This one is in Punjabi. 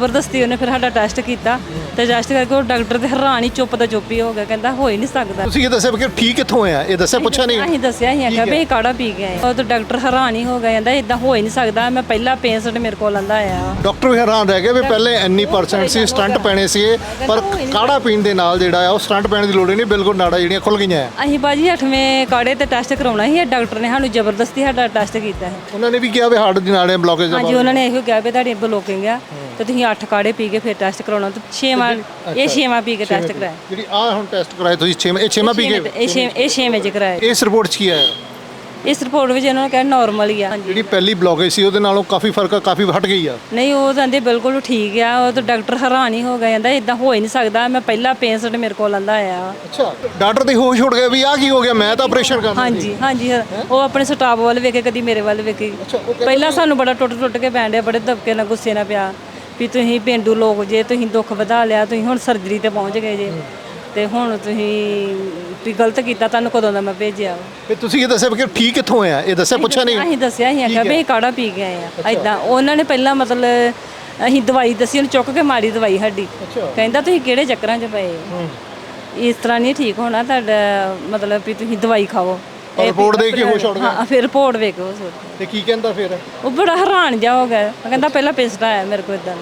ਜ਼ਬਰਦਸਤੀ ਉਹਨੇ ਫਿਰ ਸਾਡਾ ਟੈਸਟ ਕੀਤਾ ਤੇ ਟੈਸਟ ਕਰਕੇ ਉਹ ਡਾਕਟਰ ਤੇ ਹੈਰਾਨ ਹੀ ਚੁੱਪ ਦਾ ਚੁੱਪ ਹੀ ਹੋ ਗਿਆ ਕਹਿੰਦਾ ਹੋ ਹੀ ਨਹੀਂ ਸਕਦਾ। ਤੁਸੀਂ ਇਹ ਦੱਸਿਆ ਕਿ ਠੀਕ ਕਿੱਥੋਂ ਹੋਇਆ ਇਹ ਦੱਸਿਆ ਪੁੱਛਿਆ ਨਹੀਂ। ਅਸੀਂ ਦੱਸਿਆ ਸੀ ਆਖਿਆ ਵੀ ਕਾੜਾ ਪੀ ਕੇ ਆਏ ਉਹ ਤਾਂ ਡਾਕਟਰ ਹੈਰਾਨ ਹੀ ਹੋ ਗਿਆ ਕਹਿੰਦਾ ਇਦਾਂ ਹੋ ਹੀ ਨਹੀਂ ਸਕਦਾ ਮੈਂ ਪਹਿਲਾ ਪੇਸ਼ੈਂਟ ਮੇਰੇ ਕੋਲ ਆਂਦਾ ਆਇਆ ਡਾਕਟਰ ਵੀ ਹੈਰਾਨ ਰਹਿ ਗਏ ਵੀ ਪਹਿਲੇ ਇੰਨੀ ਪਰਸੈਂਟ ਸੀ ਸਟੰਟ ਪੈਣੇ ਸੀਗੇ ਪਰ ਕਾੜਾ ਪੀਣ ਦੇ ਨਾਲ ਜਿਹੜਾ ਆ ਉਹ ਸਟੰਟ ਪੈਣ ਦੀ ਲੋੜ ਨਹੀਂ ਬਿਲਕੁਲ ਨਾੜਾ ਜਿਹੜੀਆਂ ਖੁੱਲ ਗਈਆਂ ਆ। ਅਸੀਂ ਬਾਜੀ 8ਵੇਂ ਕਾੜੇ ਤੇ ਟੈਸਟ ਕਰਾਉਣਾ ਸੀ ਡਾਕਟਰ ਨੇ ਸਾਨੂੰ ਜ਼ਬਰਦਸਤੀ ਸਾਡਾ ਟੈਸਟ ਕੀਤਾ ਹੈ ਉਹਨਾਂ ਨੇ ਵੀ ਕਿਹਾ ਵੀ ਹਾਰਟ ਦੀ ਨਾੜਾਂ ਬਲੌਕੇਜ ਦਾ ਹਾਂਜੀ ਉਹਨਾਂ ਨੇ ਇਹੋ ਕਿਹਾ ਵੀ ਤੁਹਾਡੀ ਬਲੋਕਿੰਗ ਆ। ਤੇ ਤੁਸੀਂ 8 ਕਾੜੇ ਪੀ ਕੇ ਫਿਰ ਟੈਸਟ ਕਰਾਉਣਾ ਤੇ 6ਵਾਂ ਇਹ 6ਵਾਂ ਪੀ ਕੇ ਟੈਸਟ ਕਰਾਇਆ। ਜਿਹੜੀ ਆ ਹੁਣ ਟੈਸਟ ਕਰਾਏ ਤੁਸੀਂ 6 ਇਹ 6ਵਾਂ ਪੀ ਗਏ ਇਹ 6 ਇਹ 6 ਵਿੱਚ ਕਰਾਇਆ। ਇਸ ਰਿਪੋਰਟ 'ਚ ਕੀ ਆਇਆ? ਇਸ ਰਿਪੋਰਟ ਵਿੱਚ ਇਹਨਾਂ ਨੇ ਕਿਹਾ ਨਾਰਮਲ ਹੀ ਆ। ਜਿਹੜੀ ਪਹਿਲੀ ਬਲੌਕੇਜ ਸੀ ਉਹਦੇ ਨਾਲੋਂ ਕਾਫੀ ਫ਼ਰਕ ਆ ਕਾਫੀ ਹਟ ਗਈ ਆ। ਨਹੀਂ ਉਹ ਕਹਿੰਦੇ ਬਿਲਕੁਲ ਠੀਕ ਆ ਉਹ ਤਾਂ ਡਾਕਟਰ ਹੈਰਾਨ ਹੀ ਹੋ ਗਿਆ ਕਹਿੰਦਾ ਇਦਾਂ ਹੋ ਹੀ ਨਹੀਂ ਸਕਦਾ ਮੈਂ ਪਹਿਲਾ ਪੇਸ਼ੈਂਟ ਮੇਰੇ ਕੋਲ ਆਂਦਾ ਆਇਆ ਅੱਛਾ ਡਾਕਟਰ ਦੇ ਹੋਸ਼ ਉੱਡ ਗਏ ਵੀ ਆ ਕੀ ਹੋ ਗਿਆ ਮੈਂ ਤਾਂ ਆਪਰੇਸ਼ਨ ਕਰਨਾ ਹਾਂਜੀ ਹਾਂਜੀ ਉਹ ਆਪਣੇ ਸਟਾਫ ਵੱਲ ਵੇਖੇ ਕਦੀ ਮੇਰੇ ਵੱਲ ਵੇਖੇ। ਪਹਿਲਾਂ ਸਾਨੂੰ ਬੜਾ ਟੁੱਟ ਟੁੱਟ ਕੇ ਪੈਣ ਡਿਆ ਬੜੇ ਦਬਕੇ ਨਾਲ ਗੁੱਸੇ ਨਾਲ ਪਿਆ। ਵੀ ਤੁਸੀਂ ਪਿੰਡੂ ਲੋਕ ਜੇ ਤੁਸੀਂ ਦੁੱਖ ਵਧਾ ਲਿਆ ਤੁਸੀਂ ਹੁਣ ਸਰਜਰੀ ਤੇ ਪਹੁੰਚ ਗਏ ਜੇ। ਤੇ ਹੁਣ ਤੁਸੀਂ ਵੀ ਗਲਤ ਕੀਤਾ ਤੁਹਾਨੂੰ ਕਦੋਂ ਦਾ ਮੈਂ ਭੇਜਿਆ। ਫਿਰ ਤੁਸੀਂ ਇਹ ਦੱਸਿਆ ਕਿ ਠੀਕ ਕਿੱਥੋਂ ਹੋਇਆ ਇਹ ਦੱਸਿਆ ਪੁੱਛਿਆ ਨਹੀਂ? ਅਸੀਂ ਦੱਸਿਆ ਸੀ ਆਖਿਆ ਵੀ ਇਹ ਕਾੜਾ ਪੀ ਕੇ ਆਏ ਆ। ਐਦਾਂ ਉਹਨਾਂ ਨੇ ਪਹਿਲਾਂ ਮਤਲਬ ਅਸੀਂ ਦਵਾਈ ਦੱਸੀ ਉਹਨੂੰ ਚੁੱਕ ਕੇ ਮਾਰੀ ਦਵਾਈ ਸਾਡੀ। ਕਹਿੰਦਾ ਤੁਸੀਂ ਕਿਹੜੇ ਚੱਕਰਾਂ 'ਚ ਪਏ? ਇਸ ਤਰ੍ਹਾਂ ਨਹੀਂ ਠੀਕ ਹੋਣਾ ਤੁਹਾਡਾ ਮਤਲਬ ਵੀ ਤੁਸੀਂ ਦਵਾਈ ਖਾਓ। ਔਰ ਰਿਪੋਰਟ ਦੇ ਕੇ ਹੋਸ਼ ਉੱਡ ਗਿਆ ਹਾਂ ਫਿਰ ਰਿਪੋਰਟ ਵੇਖੋ। ਤੇ ਕੀ ਕਹਿੰਦਾ ਫਿਰ? ਉਹ ਬੜਾ ਹੈਰਾਨ ਜਾ ਹੋ ਗਿਆ। ਉਹ ਕਹਿੰਦਾ ਪਹਿਲਾਂ ਪੇਸਟ ਆਇਆ ਮੇਰੇ ਕੋਲ ਇਦਾਂ